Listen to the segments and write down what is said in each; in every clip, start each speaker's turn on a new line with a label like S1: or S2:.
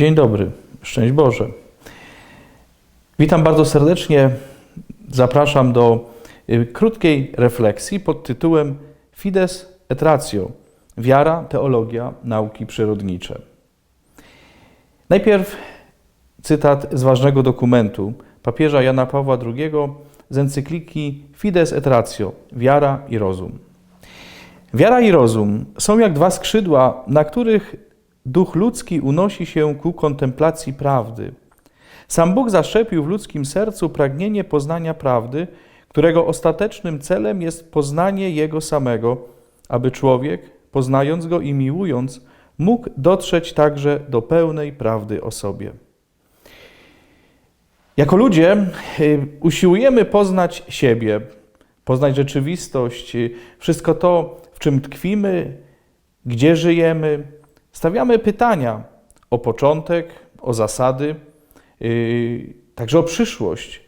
S1: Dzień dobry, szczęść Boże. Witam bardzo serdecznie. Zapraszam do y, krótkiej refleksji pod tytułem Fides et Ratio Wiara, teologia, nauki przyrodnicze. Najpierw cytat z ważnego dokumentu papieża Jana Pawła II z encykliki Fides et Ratio Wiara i rozum. Wiara i rozum są jak dwa skrzydła, na których duch ludzki unosi się ku kontemplacji prawdy. Sam Bóg zaszczepił w ludzkim sercu pragnienie poznania prawdy, którego ostatecznym celem jest poznanie Jego samego, aby człowiek, poznając Go i miłując, mógł dotrzeć także do pełnej prawdy o sobie. Jako ludzie y, usiłujemy poznać siebie, poznać rzeczywistość, y, wszystko to, w czym tkwimy, gdzie żyjemy. Stawiamy pytania o początek, o zasady, yy, także o przyszłość.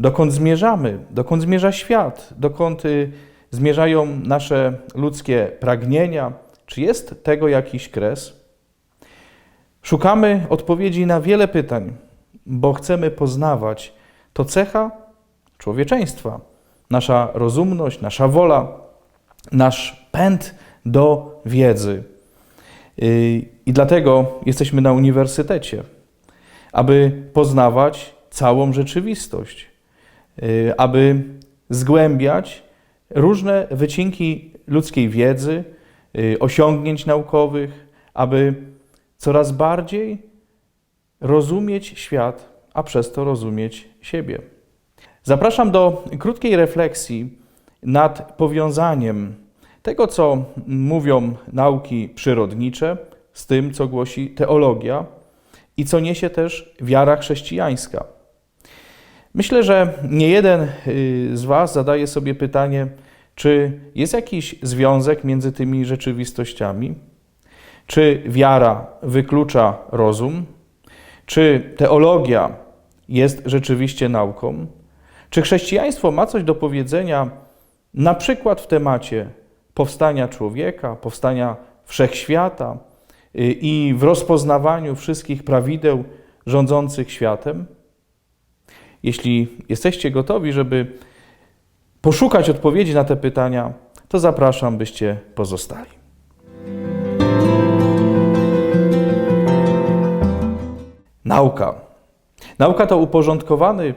S1: Dokąd zmierzamy, dokąd zmierza świat, dokąd y, zmierzają nasze ludzkie pragnienia, czy jest tego jakiś kres? Szukamy odpowiedzi na wiele pytań, bo chcemy poznawać to cecha człowieczeństwa, nasza rozumność, nasza wola, nasz pęd do wiedzy. Y, I dlatego jesteśmy na uniwersytecie, aby poznawać całą rzeczywistość, y, aby zgłębiać różne wycinki ludzkiej wiedzy, y, osiągnięć naukowych, aby coraz bardziej rozumieć świat, a przez to rozumieć siebie. Zapraszam do krótkiej refleksji nad powiązaniem tego, co mówią nauki przyrodnicze, z tym, co głosi teologia i co niesie też wiara chrześcijańska. Myślę, że nie jeden y, z Was zadaje sobie pytanie, czy jest jakiś związek między tymi rzeczywistościami? Czy wiara wyklucza rozum? Czy teologia jest rzeczywiście nauką? Czy chrześcijaństwo ma coś do powiedzenia, na przykład w temacie powstania człowieka, powstania wszechświata y, i w rozpoznawaniu wszystkich prawideł rządzących światem? Jeśli jesteście gotowi, żeby poszukać odpowiedzi na te pytania, to zapraszam, byście pozostali. Nauka. Nauka to uporządkowany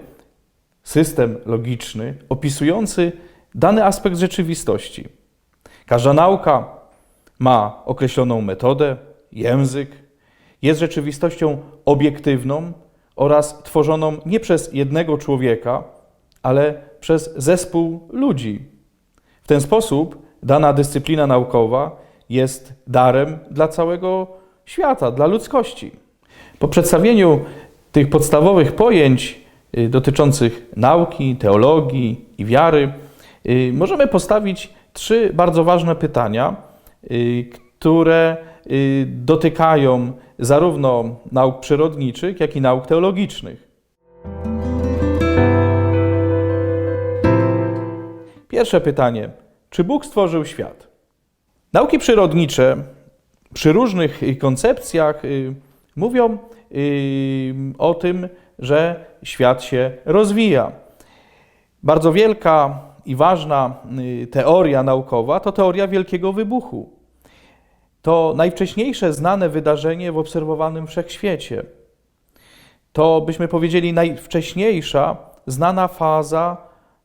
S1: system logiczny opisujący dany aspekt rzeczywistości. Każda nauka ma określoną metodę, język, jest rzeczywistością obiektywną oraz tworzoną nie przez jednego człowieka, ale przez zespół ludzi. W ten sposób dana dyscyplina naukowa jest darem dla całego świata, dla ludzkości. Po przedstawieniu tych podstawowych pojęć y, dotyczących nauki, teologii i wiary, y, możemy postawić trzy bardzo ważne pytania, y, które dotykają zarówno nauk przyrodniczych, jak i nauk teologicznych. Pierwsze pytanie: czy Bóg stworzył świat? Nauki przyrodnicze przy różnych koncepcjach mówią o tym, że świat się rozwija. Bardzo wielka i ważna y, teoria naukowa to teoria Wielkiego Wybuchu. To najwcześniejsze znane wydarzenie w obserwowanym wszechświecie. To, byśmy powiedzieli, najwcześniejsza znana faza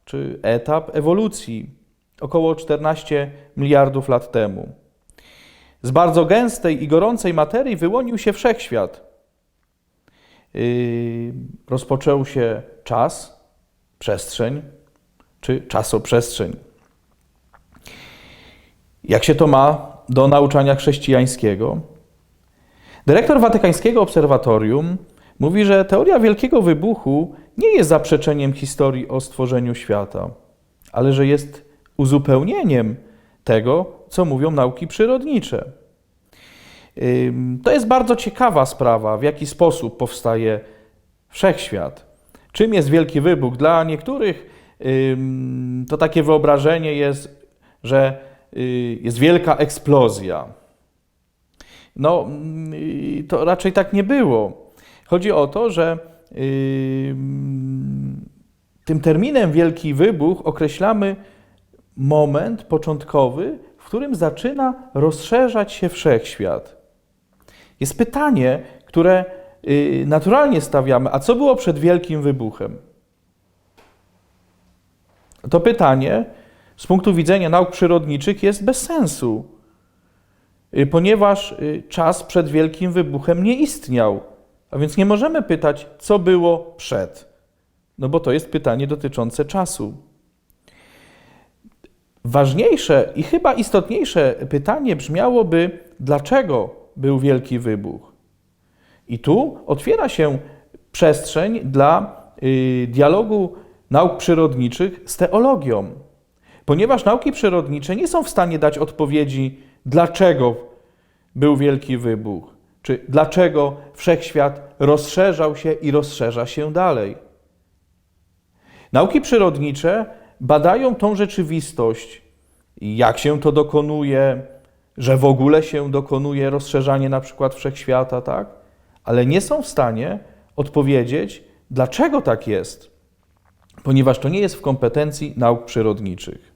S1: czy etap ewolucji około 14 miliardów lat temu. Z bardzo gęstej i gorącej materii wyłonił się wszechświat. Yy, rozpoczął się czas, przestrzeń, czy czasoprzestrzeń. Jak się to ma do nauczania chrześcijańskiego? Dyrektor Watykańskiego Obserwatorium mówi, że teoria Wielkiego Wybuchu nie jest zaprzeczeniem historii o stworzeniu świata, ale że jest uzupełnieniem tego, co mówią nauki przyrodnicze. To jest bardzo ciekawa sprawa, w jaki sposób powstaje wszechświat. Czym jest wielki wybuch? Dla niektórych to takie wyobrażenie jest, że y, jest wielka eksplozja. No, mm, to raczej tak nie było. Chodzi o to, że tym terminem Wielki Wybuch określamy moment początkowy, w którym zaczyna rozszerzać się wszechświat. Jest pytanie, które yy, naturalnie stawiamy, a co było przed Wielkim Wybuchem? To pytanie z punktu widzenia nauk przyrodniczych jest bez sensu, yy, ponieważ yy, czas przed Wielkim Wybuchem nie istniał. A więc nie możemy pytać, co było przed, no bo to jest pytanie dotyczące czasu. Ważniejsze i chyba istotniejsze pytanie brzmiałoby, dlaczego był Wielki Wybuch? I tu otwiera się przestrzeń dla y, dialogu nauk przyrodniczych z teologią, ponieważ nauki przyrodnicze nie są w stanie dać odpowiedzi, dlaczego był Wielki Wybuch, czy dlaczego wszechświat rozszerzał się i rozszerza się dalej. Nauki przyrodnicze badają tą rzeczywistość, jak się to dokonuje, że w ogóle się dokonuje rozszerzanie na przykład wszechświata, tak? Ale nie są w stanie odpowiedzieć, dlaczego tak jest, ponieważ to nie jest w kompetencji nauk przyrodniczych.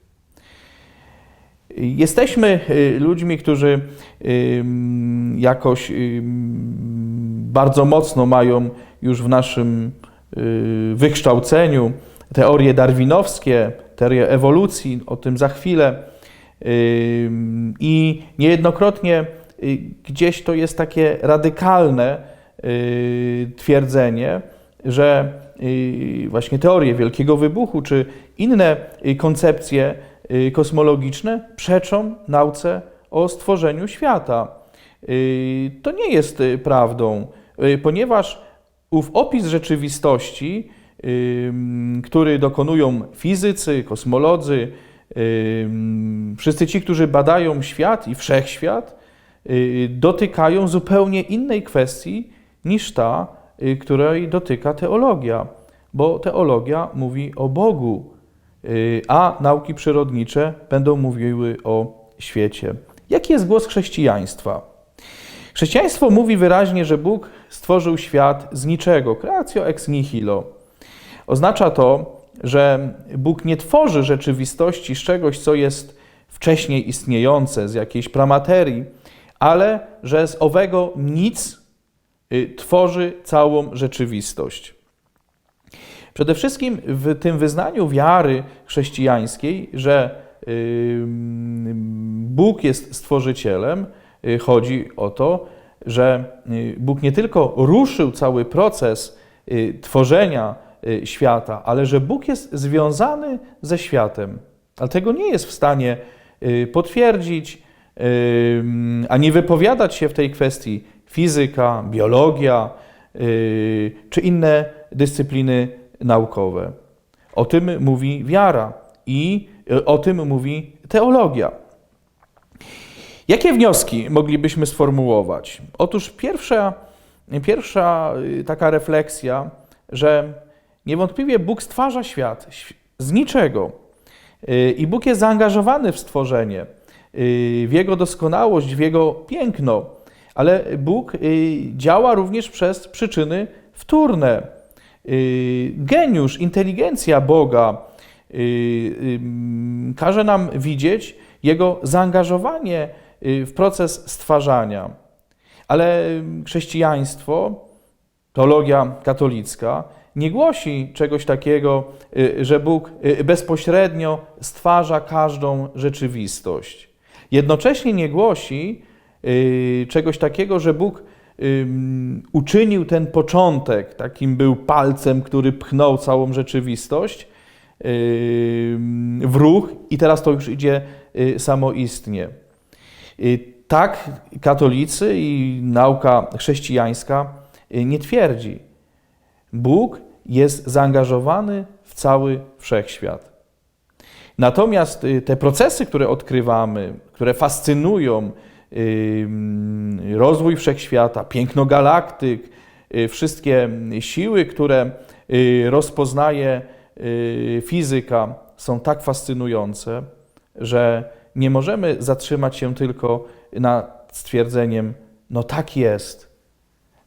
S1: Jesteśmy y, ludźmi, którzy jakoś bardzo mocno mają już w naszym y, wykształceniu teorie darwinowskie, teorie ewolucji, o tym za chwilę. I niejednokrotnie y, gdzieś to jest takie radykalne twierdzenie, że właśnie teorie Wielkiego Wybuchu czy inne koncepcje Y, kosmologiczne przeczą nauce o stworzeniu świata. Y, to nie jest y, prawdą, ponieważ ów opis rzeczywistości, który dokonują fizycy, kosmolodzy, wszyscy ci, którzy badają świat i wszechświat, dotykają zupełnie innej kwestii niż ta, której dotyka teologia, bo teologia mówi o Bogu, Y, a nauki przyrodnicze będą mówiły o świecie. Jaki jest głos chrześcijaństwa? Chrześcijaństwo mówi wyraźnie, że Bóg stworzył świat z niczego, creatio ex nihilo. Oznacza to, że Bóg nie tworzy rzeczywistości z czegoś, co jest wcześniej istniejące, z jakiejś pramaterii, ale że z owego nic y, tworzy całą rzeczywistość. Przede wszystkim w tym wyznaniu wiary chrześcijańskiej, że Bóg jest stworzycielem, y, chodzi o to, że y, Bóg nie tylko ruszył cały proces y, tworzenia świata, ale że Bóg jest związany ze światem. Ale tego nie jest w stanie potwierdzić ani wypowiadać się w tej kwestii fizyka, biologia czy inne dyscypliny naukowe. O tym mówi wiara i e, o tym mówi teologia. Jakie wnioski moglibyśmy sformułować? Otóż pierwsza, pierwsza y, taka refleksja, że niewątpliwie Bóg stwarza świat z niczego y, i Bóg jest zaangażowany w stworzenie, y, w jego doskonałość, w jego piękno, ale Bóg działa również przez przyczyny wtórne, Y, geniusz, inteligencja Boga y, y, każe nam widzieć Jego zaangażowanie w proces stwarzania. Ale chrześcijaństwo, teologia katolicka, nie głosi czegoś takiego, że Bóg bezpośrednio stwarza każdą rzeczywistość. Jednocześnie nie głosi czegoś takiego, że Bóg uczynił ten początek, takim był palcem, który pchnął całą rzeczywistość w ruch i teraz to już idzie y, samoistnie. Y, tak katolicy i nauka chrześcijańska y, nie twierdzi. Bóg jest zaangażowany w cały wszechświat. Natomiast te procesy, które odkrywamy, które fascynują, rozwój wszechświata, piękno galaktyk, y, wszystkie siły, które y, rozpoznaje y, fizyka, są tak fascynujące, że nie możemy zatrzymać się tylko nad stwierdzeniem No tak jest.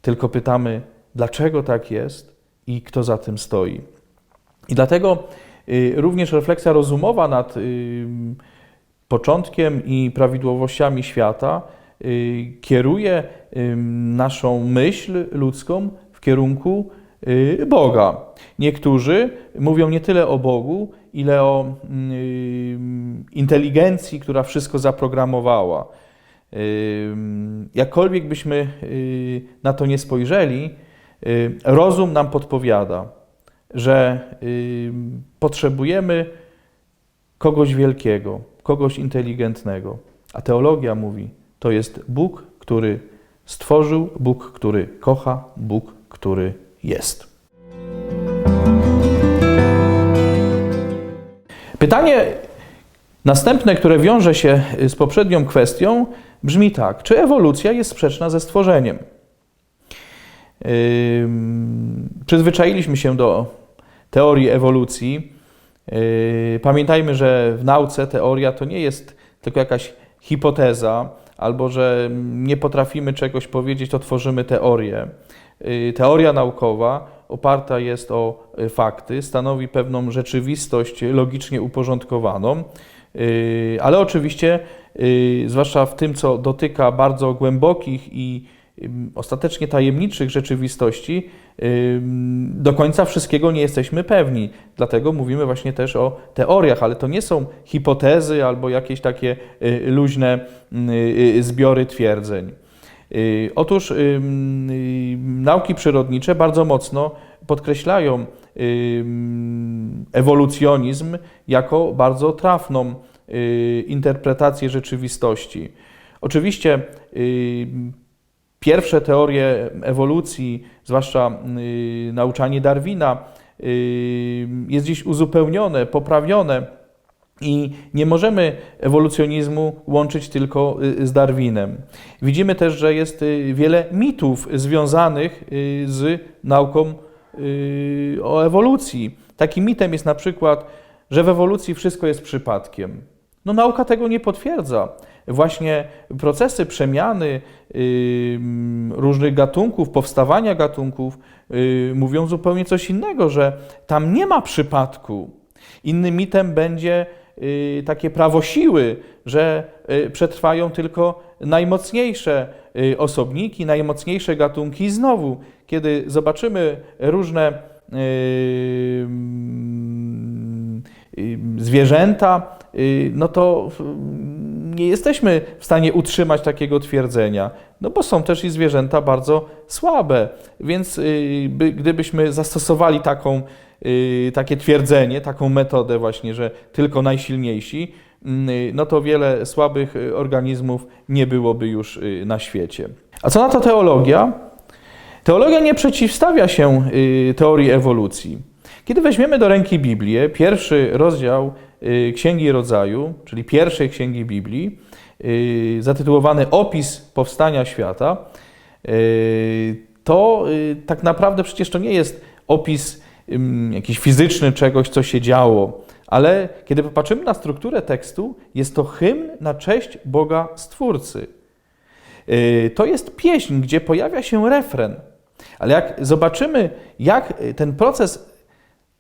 S1: Tylko pytamy, dlaczego tak jest i kto za tym stoi. I dlatego również refleksja rozumowa nad początkiem i prawidłowościami świata y, kieruje y, naszą myśl ludzką w kierunku y, Boga. Niektórzy mówią nie tyle o Bogu, ile o inteligencji, która wszystko zaprogramowała. Jakkolwiek byśmy na to nie spojrzeli, rozum nam podpowiada, że potrzebujemy kogoś wielkiego, kogoś inteligentnego. A teologia mówi, to jest Bóg, który stworzył, Bóg, który kocha, Bóg, który jest. Pytanie następne, które wiąże się z poprzednią kwestią, brzmi tak: czy ewolucja jest sprzeczna ze stworzeniem? Ym, Przyzwyczailiśmy się do teorii ewolucji. Yy, Pamiętajmy, że w nauce teoria to nie jest tylko jakaś hipoteza, albo że nie potrafimy czegoś powiedzieć, to tworzymy teorię. Yy, Teoria naukowa oparta jest o y, fakty, stanowi pewną rzeczywistość logicznie uporządkowaną, Yy, ale oczywiście, zwłaszcza w tym, co dotyka bardzo głębokich i ostatecznie tajemniczych rzeczywistości, do końca wszystkiego nie jesteśmy pewni. Dlatego mówimy właśnie też o teoriach, ale to nie są hipotezy albo jakieś takie y, luźne y, zbiory twierdzeń. Y, Otóż y, nauki przyrodnicze bardzo mocno podkreślają ewolucjonizm jako bardzo trafną y, interpretację rzeczywistości. Oczywiście y, pierwsze teorie ewolucji, zwłaszcza y, nauczanie Darwina, y, jest dziś uzupełnione, poprawione. I nie możemy ewolucjonizmu łączyć tylko y, z Darwinem. Widzimy też, że jest wiele mitów związanych z nauką o ewolucji. Takim mitem jest na przykład, że w ewolucji wszystko jest przypadkiem. No nauka tego nie potwierdza. Właśnie procesy przemiany różnych gatunków, powstawania gatunków y, mówią zupełnie coś innego, że tam nie ma przypadku. Innym mitem będzie y, takie prawo siły, że y, przetrwają tylko najmocniejsze osobniki, najmocniejsze gatunki. I znowu, kiedy zobaczymy różne zwierzęta, no to nie jesteśmy w stanie utrzymać takiego twierdzenia, no bo są też i zwierzęta bardzo słabe. Więc y, by, gdybyśmy zastosowali taką, y, takie twierdzenie, taką metodę właśnie, że tylko najsilniejsi, y, no to wiele słabych organizmów nie byłoby już na świecie. A co na to teologia? Teologia nie przeciwstawia się teorii ewolucji. Kiedy weźmiemy do ręki Biblię, pierwszy rozdział Księgi Rodzaju, czyli pierwszej księgi Biblii, y, zatytułowany Opis powstania świata, y, to y, tak naprawdę przecież to nie jest opis jakiś fizyczny czegoś, co się działo, ale kiedy popatrzymy na strukturę tekstu, jest to hymn na cześć Boga Stwórcy. Y, To jest pieśń, gdzie pojawia się refren. Ale jak zobaczymy, jak ten proces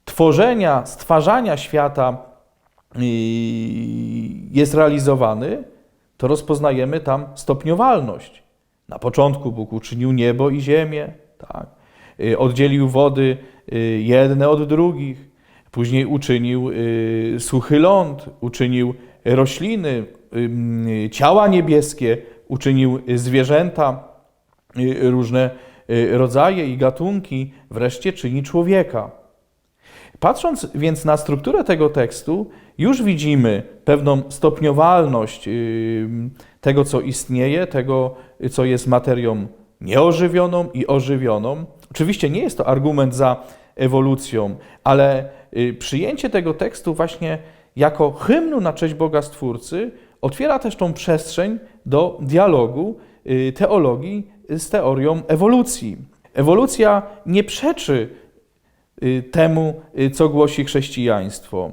S1: tworzenia, stwarzania świata y, jest realizowany, to rozpoznajemy tam stopniowalność. Na początku Bóg uczynił niebo i ziemię, tak. Y, oddzielił wody y, jedne od drugich, później uczynił y, suchy ląd, uczynił rośliny, ciała niebieskie, uczynił zwierzęta, różne rodzaje i gatunki, wreszcie czyni człowieka. Patrząc więc na strukturę tego tekstu, już widzimy pewną stopniowalność y, tego, co istnieje, tego, co jest materią nieożywioną i ożywioną. Oczywiście nie jest to argument za ewolucją, ale y, przyjęcie tego tekstu właśnie jako hymnu na cześć Boga Stwórcy otwiera też tą przestrzeń do dialogu y, teologii z teorią ewolucji. Ewolucja nie przeczy temu, y, co głosi chrześcijaństwo.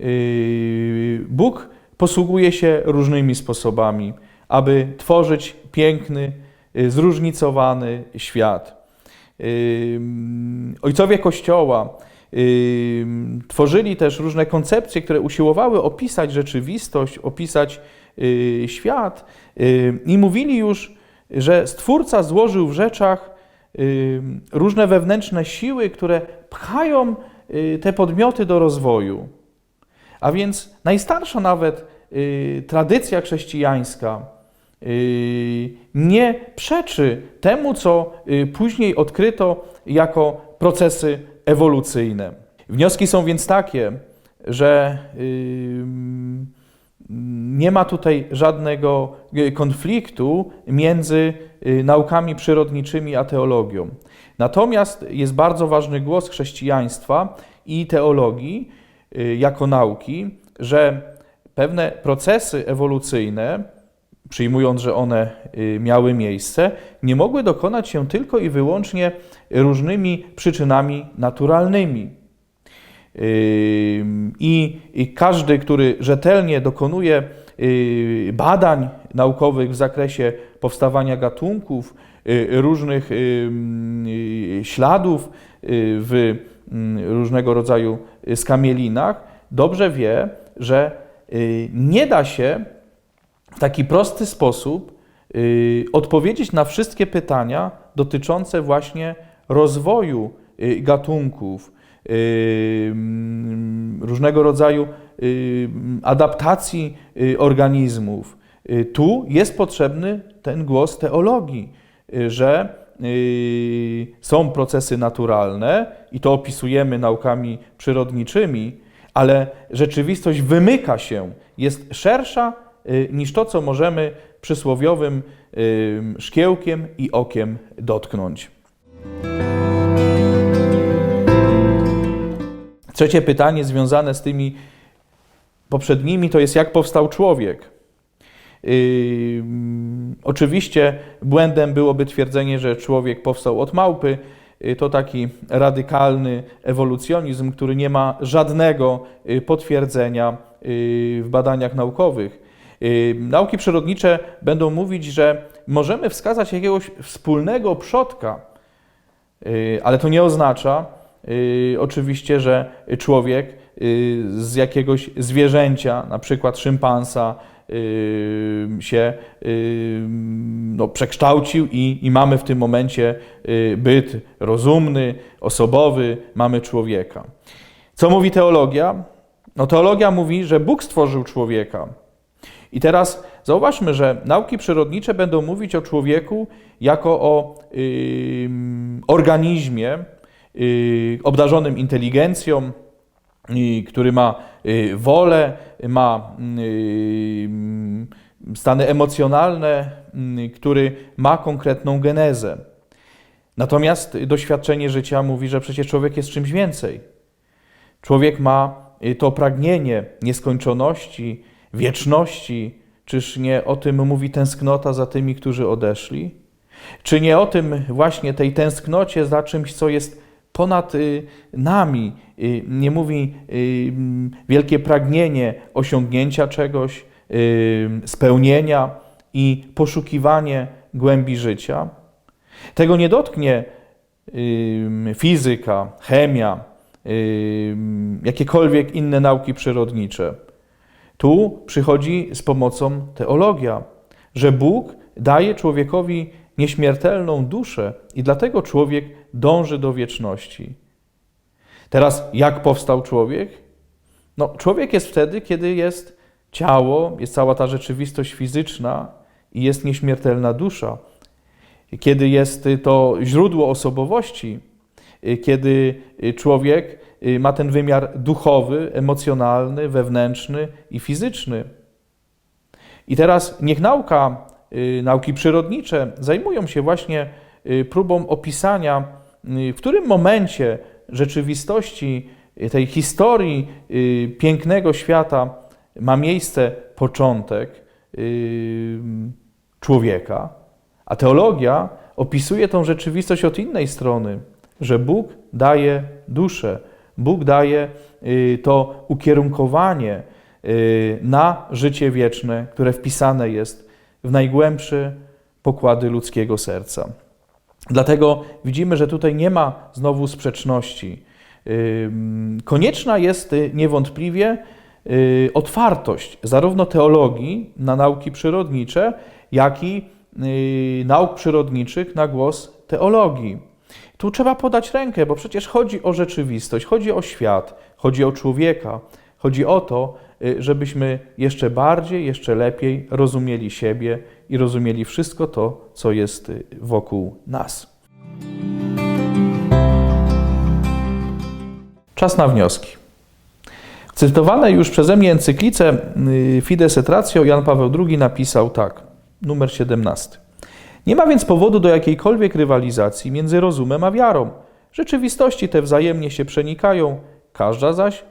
S1: Y, Bóg posługuje się różnymi sposobami, aby tworzyć piękny, y, zróżnicowany świat. Ojcowie Kościoła tworzyli też różne koncepcje, które usiłowały opisać rzeczywistość, opisać y, świat i mówili już, że Stwórca złożył w rzeczach różne wewnętrzne siły, które pchają y, te podmioty do rozwoju. A więc najstarsza nawet y, tradycja chrześcijańska y, nie przeczy temu, co później odkryto jako procesy ewolucyjne. Wnioski są więc takie, że nie ma tutaj żadnego y, konfliktu między y, naukami przyrodniczymi a teologią. Natomiast jest bardzo ważny głos chrześcijaństwa i teologii y, jako nauki, że pewne procesy ewolucyjne, przyjmując, że one miały miejsce, nie mogły dokonać się tylko i wyłącznie różnymi przyczynami naturalnymi. I, każdy, który rzetelnie dokonuje y, badań naukowych w zakresie powstawania gatunków, y, różnych y, śladów w różnego rodzaju skamielinach, dobrze wie, że nie da się w taki prosty sposób odpowiedzieć na wszystkie pytania dotyczące właśnie rozwoju gatunków, różnego rodzaju adaptacji y, organizmów. Y, Tu jest potrzebny ten głos teologii, y, że są procesy naturalne i to opisujemy naukami przyrodniczymi, ale rzeczywistość wymyka się, jest szersza niż to, co możemy przysłowiowym szkiełkiem i okiem dotknąć. Trzecie pytanie związane z tymi poprzednimi to jest jak powstał człowiek. Yy, oczywiście błędem byłoby twierdzenie, że człowiek powstał od małpy. Yy, To taki radykalny ewolucjonizm, który nie ma żadnego yy, potwierdzenia yy, w badaniach naukowych. Nauki przyrodnicze będą mówić, że możemy wskazać jakiegoś wspólnego przodka, ale to nie oznacza yy, oczywiście, że człowiek yy, z jakiegoś zwierzęcia, na przykład szympansa, yy, się yy, no, przekształcił i, i mamy w tym momencie yy, byt rozumny, osobowy, mamy człowieka. Co mówi teologia? No, teologia mówi, że Bóg stworzył człowieka. I teraz zauważmy, że nauki przyrodnicze będą mówić o człowieku jako o ym, organizmie yy, obdarzonym inteligencją, y, który ma y, wolę, ma y, stany emocjonalne, y, który ma konkretną genezę. Natomiast doświadczenie życia mówi, że przecież człowiek jest czymś więcej. Człowiek ma y, to pragnienie nieskończoności, wieczności. Czyż nie o tym mówi tęsknota za tymi, którzy odeszli? Czy nie o tym właśnie tej tęsknocie za czymś, co jest ponad y, nami? Y, Nie mówi y, wielkie pragnienie osiągnięcia czegoś, spełnienia i poszukiwanie głębi życia? Tego nie dotknie fizyka, chemia, jakiekolwiek inne nauki przyrodnicze. Tu przychodzi z pomocą teologia, że Bóg daje człowiekowi nieśmiertelną duszę i dlatego człowiek dąży do wieczności. Teraz, jak powstał człowiek? No, człowiek jest wtedy, kiedy jest ciało, jest cała ta rzeczywistość fizyczna i jest nieśmiertelna dusza. Kiedy jest to źródło osobowości, kiedy człowiek ma ten wymiar duchowy, emocjonalny, wewnętrzny i fizyczny. I teraz niech nauka, y, nauki przyrodnicze zajmują się właśnie y, próbą opisania, y, w którym momencie rzeczywistości, y, tej historii y, pięknego świata ma miejsce początek y, człowieka, a teologia opisuje tą rzeczywistość od innej strony, że Bóg daje duszę, Bóg daje y, to ukierunkowanie y, na życie wieczne, które wpisane jest w najgłębszy pokłady ludzkiego serca. Dlatego widzimy, że tutaj nie ma znowu sprzeczności. Konieczna jest y, niewątpliwie y, otwartość zarówno teologii na nauki przyrodnicze, jak i y, nauk przyrodniczych na głos teologii. Tu trzeba podać rękę, bo przecież chodzi o rzeczywistość, chodzi o świat, chodzi o człowieka, chodzi o to, y, żebyśmy jeszcze bardziej, jeszcze lepiej rozumieli siebie i rozumieli wszystko to, co jest y, wokół nas. Czas na wnioski. W cytowanej już przeze mnie encyklice y, Fides et Ratio Jan Paweł II napisał tak, numer 17. Nie ma więc powodu do jakiejkolwiek rywalizacji między rozumem a wiarą. Rzeczywistości te wzajemnie się przenikają, każda zaś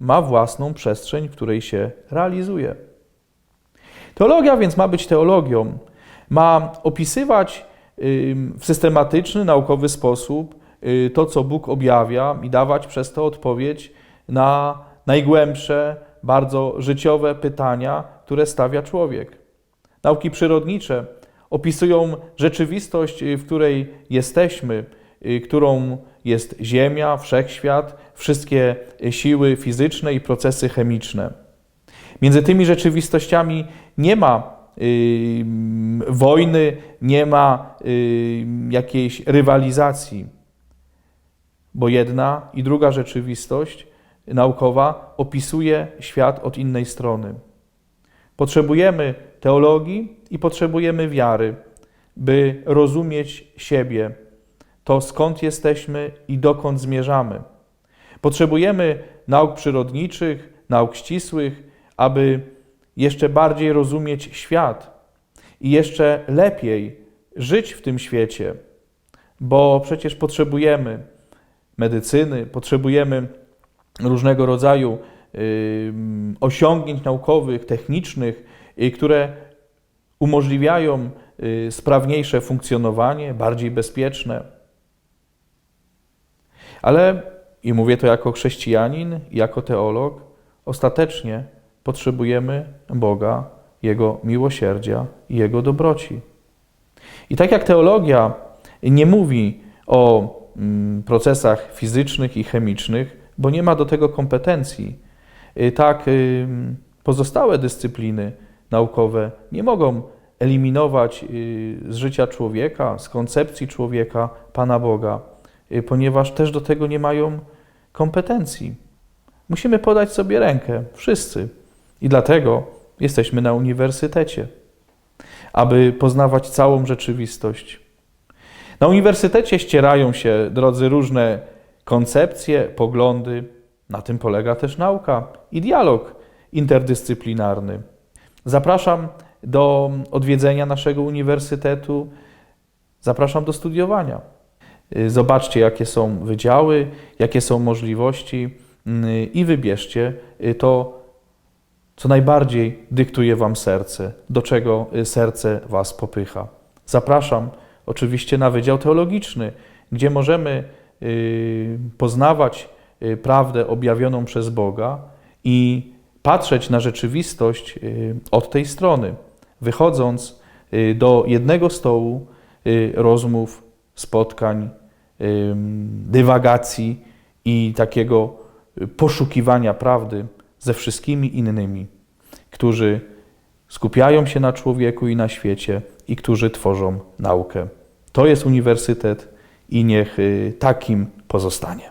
S1: ma własną przestrzeń, w której się realizuje. Teologia więc ma być teologią, ma opisywać w systematyczny, naukowy sposób y, to, co Bóg objawia i dawać przez to odpowiedź na najgłębsze, bardzo życiowe pytania, które stawia człowiek. Nauki przyrodnicze opisują rzeczywistość, y, w której jesteśmy, którą jest Ziemia, wszechświat, wszystkie siły fizyczne i procesy chemiczne. Między tymi rzeczywistościami nie ma y, wojny, nie ma y, jakiejś rywalizacji, bo jedna i druga rzeczywistość naukowa opisuje świat od innej strony. Potrzebujemy teologii i potrzebujemy wiary, by rozumieć siebie, to skąd jesteśmy i dokąd zmierzamy. Potrzebujemy nauk przyrodniczych, nauk ścisłych, aby jeszcze bardziej rozumieć świat i jeszcze lepiej żyć w tym świecie, bo przecież potrzebujemy medycyny, potrzebujemy różnego rodzaju osiągnięć naukowych, technicznych, y, które umożliwiają y, sprawniejsze funkcjonowanie, bardziej bezpieczne. Ale, i mówię to jako chrześcijanin, jako teolog, ostatecznie potrzebujemy Boga, Jego miłosierdzia i Jego dobroci. I tak jak teologia nie mówi o mm, procesach fizycznych i chemicznych, bo nie ma do tego kompetencji, y, tak y, pozostałe dyscypliny naukowe nie mogą eliminować y, z życia człowieka, z koncepcji człowieka Pana Boga, ponieważ też do tego nie mają kompetencji. Musimy podać sobie rękę, wszyscy. I dlatego jesteśmy na uniwersytecie, aby poznawać całą rzeczywistość. Na uniwersytecie ścierają się, drodzy, różne koncepcje, poglądy. Na tym polega też nauka i dialog interdyscyplinarny. Zapraszam do odwiedzenia naszego uniwersytetu, zapraszam do studiowania. Zobaczcie, jakie są wydziały, jakie są możliwości i wybierzcie to, co najbardziej dyktuje Wam serce, do czego serce Was popycha. Zapraszam oczywiście na Wydział Teologiczny, gdzie możemy y, poznawać y, prawdę objawioną przez Boga i patrzeć na rzeczywistość y, od tej strony, wychodząc do jednego stołu rozmów, spotkań, dywagacji i takiego poszukiwania prawdy ze wszystkimi innymi, którzy skupiają się na człowieku i na świecie i którzy tworzą naukę. To jest uniwersytet i niech takim pozostanie.